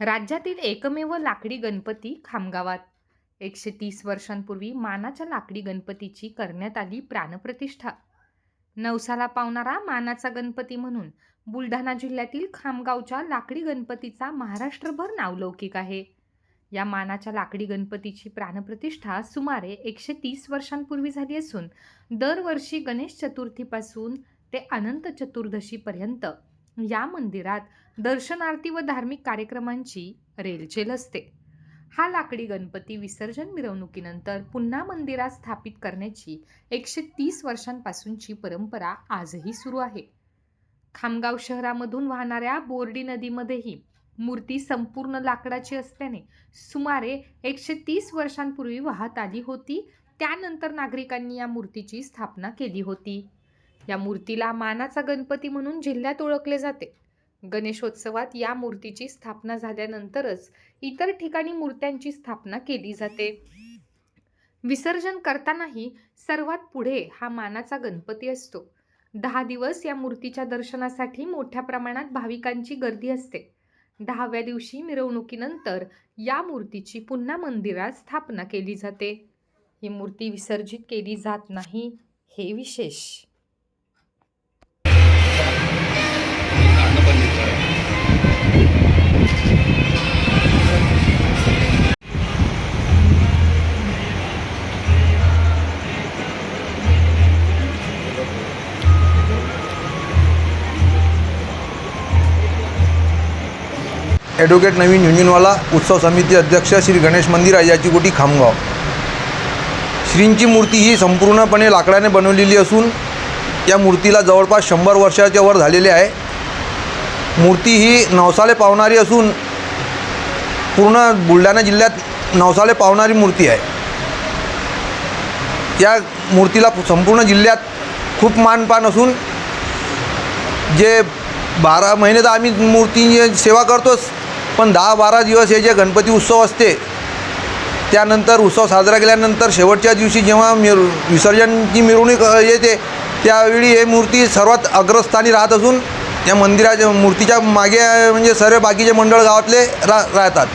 राज्यातील एकमेव लाकडी गणपती खामगावात. एकशे तीस वर्षांपूर्वी मानाच्या लाकडी गणपतीची करण्यात आली प्राणप्रतिष्ठा. नवसाला पावणारा मानाचा गणपती म्हणून बुलढाणा जिल्ह्यातील खामगावच्या लाकडी गणपतीचा महाराष्ट्रभर नावलौकिक आहे. या मानाच्या लाकडी गणपतीची प्राणप्रतिष्ठा सुमारे एकशे तीस वर्षांपूर्वी झाली असून दरवर्षी गणेश चतुर्थीपासून ते अनंत चतुर्दशीपर्यंत या मंदिरात दर्शनार्थी व धार्मिक कार्यक्रमांची रेलचेल असते. हा लाकडी गणपती विसर्जन मिरवणुकीनंतर पुन्हा मंदिरात स्थापित करण्याची एकशे तीस वर्षांपासूनची परंपरा आजही सुरू आहे. खामगाव शहरामधून वाहणाऱ्या बोर्डी नदीमध्येही मूर्ती संपूर्ण लाकडाची असल्याने सुमारे एकशे तीस वर्षांपूर्वी वाहत आली होती. त्यानंतर नागरिकांनी या मूर्तीची स्थापना केली होती. या मूर्तीला मानाचा गणपती म्हणून जिल्ह्यात ओळखले जाते. गणेशोत्सवात या मूर्तीची स्थापना झाल्यानंतरच इतर ठिकाणी मूर्त्यांची स्थापना केली जाते. विसर्जन करतानाही सर्वात पुढे हा मानाचा गणपती असतो. दहा दिवस या मूर्तीच्या दर्शनासाठी मोठ्या प्रमाणात भाविकांची गर्दी असते. दहाव्या दिवशी मिरवणुकीनंतर या मूर्तीची पुन्हा मंदिरात स्थापना केली जाते. ही मूर्ती विसर्जित केली जात नाही हे विशेष. ॲडव्होकेट नवीन युनियनवाला उत्सव समिती अध्यक्ष श्री गणेश मंदिर याची कोटी खामगाव. श्रींची मूर्ती ही संपूर्णपणे लाकडाने बनवलेली असून या मूर्तीला जवळपास शंभर वर्षाच्या वर झालेले आहे. मूर्ती ही नवसाले पावणारी असून पूर्ण बुलढाणा जिल्ह्यात नवसाले पावणारी मूर्ती आहे. या मूर्तीला संपूर्ण जिल्ह्यात खूप मानपान असून जे बारा महिने तर आम्ही मूर्तींची सेवा करतोच पण दहा बारा दिवस हे जे गणपती उत्सव असते त्यानंतर उत्सव साजरा केल्यानंतर शेवटच्या दिवशी जेव्हा मिर विसर्जनची मिरवणूक येते त्यावेळी हे मूर्ती सर्वात अग्रस्थानी राहत असून या मंदिराच्या मूर्तीच्या मागे म्हणजे सर्व बाकीचे मंडळ गावातले रा राहतात.